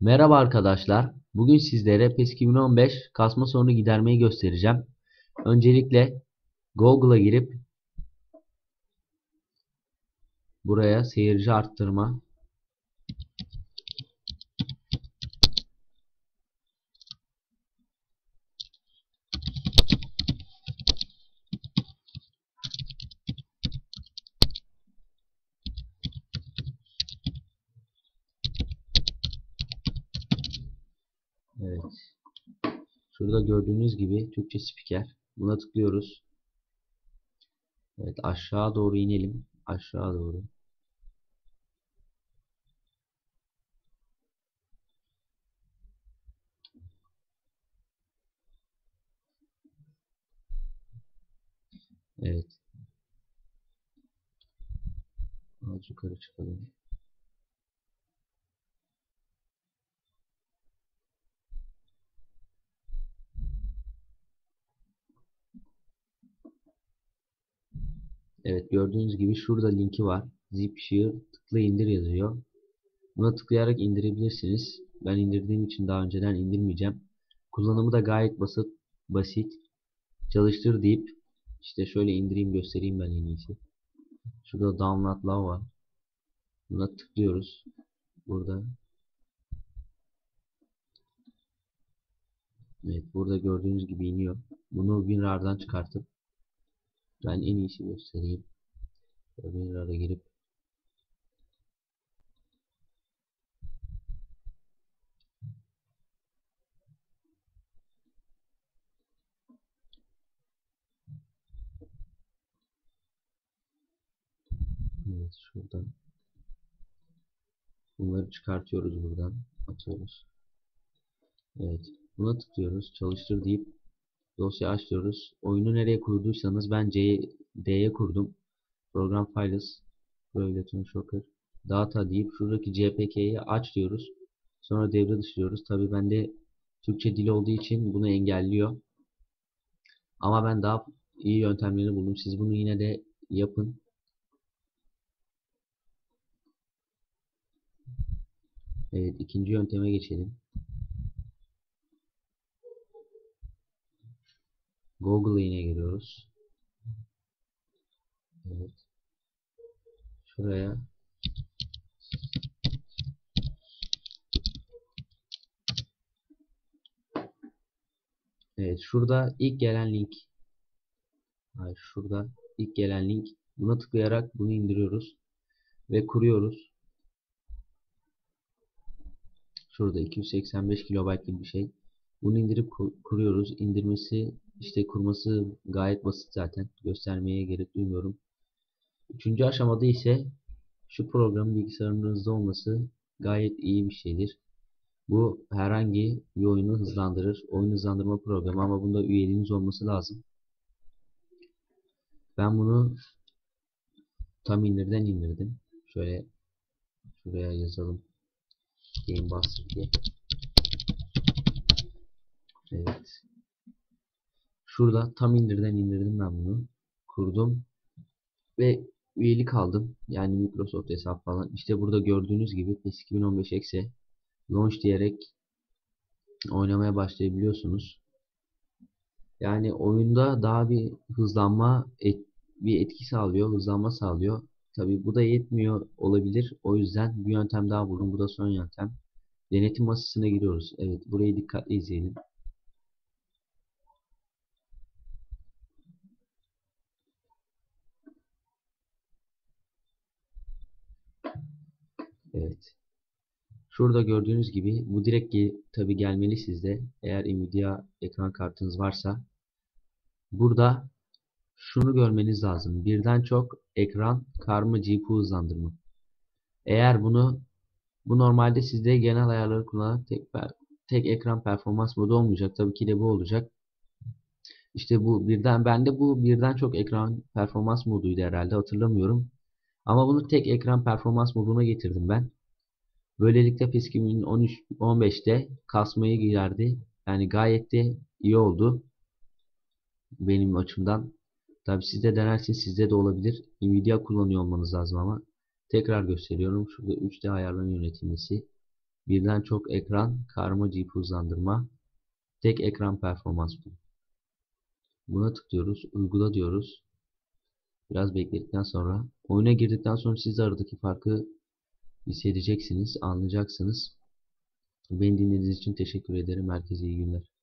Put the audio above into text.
Merhaba arkadaşlar. Bugün sizlere PES 2015 kasma sorunu gidermeyi göstereceğim. Öncelikle Google'a girip buraya seyirci arttırma Evet. Şurada gördüğünüz gibi Türkçe spiker. Buna tıklıyoruz. Evet aşağı doğru inelim. Aşağı doğru. Evet. Az yukarı çıkalım. Evet gördüğünüz gibi şurada linki var. Zipshare tıkla indir yazıyor. Buna tıklayarak indirebilirsiniz. Ben indirdiğim için daha önceden indirmeyeceğim. Kullanımı da gayet basit. basit. Çalıştır deyip işte şöyle indireyim göstereyim ben en iyisi. Şurada download now var. Buna tıklıyoruz. Burada Evet burada gördüğünüz gibi iniyor. Bunu WinRAR'dan çıkartıp ben en iyisi göstereyim. WinRAR'a girip Evet şuradan bunları çıkartıyoruz buradan atıyoruz. Evet buna tıklıyoruz çalıştır deyip dosya aç. Oyunu nereye kurduysanız ben C'ye D'ye kurdum. Program Files Program Shocker Data deyip şuradaki CPK'yi aç diyoruz. Sonra devre dışı diyoruz. Tabi bende Türkçe dili olduğu için bunu engelliyor. Ama ben daha iyi yöntemlerini buldum. Siz bunu yine de yapın. Evet ikinci yönteme geçelim. Google'a yine giriyoruz. Evet. Şuraya Evet şurada ilk gelen link Hayır şurada ilk gelen link buna tıklayarak bunu indiriyoruz ve kuruyoruz. Şurada 285 KB gibi bir şey. Bunu indirip kuruyoruz. İndirmesi işte kurması gayet basit zaten. Göstermeye gerek duymuyorum. Üçüncü aşamada ise şu programın bilgisayarınızda olması gayet iyi bir şeydir. Bu herhangi bir oyunu hızlandırır. Oyun hızlandırma programı ama bunda üyeliğiniz olması lazım. Ben bunu tam indirden indirdim. Şöyle şuraya yazalım. Game Buster diye. Evet. Şurada tam indirden indirdim ben bunu. Kurdum. Ve üyelik aldım. Yani Microsoft hesap falan. İşte burada gördüğünüz gibi PES 2015 exe launch diyerek oynamaya başlayabiliyorsunuz. Yani oyunda daha bir hızlanma et, bir etki sağlıyor, hızlanma sağlıyor. Tabi bu da yetmiyor olabilir. O yüzden bir yöntem daha buldum. Bu da son yöntem. Denetim masasına giriyoruz. Evet, burayı dikkatli izleyelim. Evet. Şurada gördüğünüz gibi bu direkt tabi gelmeli sizde. Eğer Nvidia ekran kartınız varsa. Burada şunu görmeniz lazım. Birden çok ekran karma GPU hızlandırma. Eğer bunu bu normalde sizde genel ayarları kullanarak tek, tek ekran performans modu olmayacak. Tabii ki de bu olacak. İşte bu birden bende bu birden çok ekran performans moduydu herhalde hatırlamıyorum. Ama bunu tek ekran performans moduna getirdim ben. Böylelikle PIS 2013 15'te kasmaya girerdi. Yani gayet de iyi oldu. Benim açımdan. Tabi siz de denersiniz sizde de olabilir. Nvidia kullanıyor olmanız lazım ama. Tekrar gösteriyorum. Şurada 3D ayarların yönetilmesi. Birden çok ekran, karma GPU hızlandırma, tek ekran performans bu. Buna tıklıyoruz, uygula diyoruz. Biraz bekledikten sonra, oyuna girdikten sonra siz aradaki farkı hissedeceksiniz, anlayacaksınız. Beni dinlediğiniz için teşekkür ederim. Herkese iyi günler.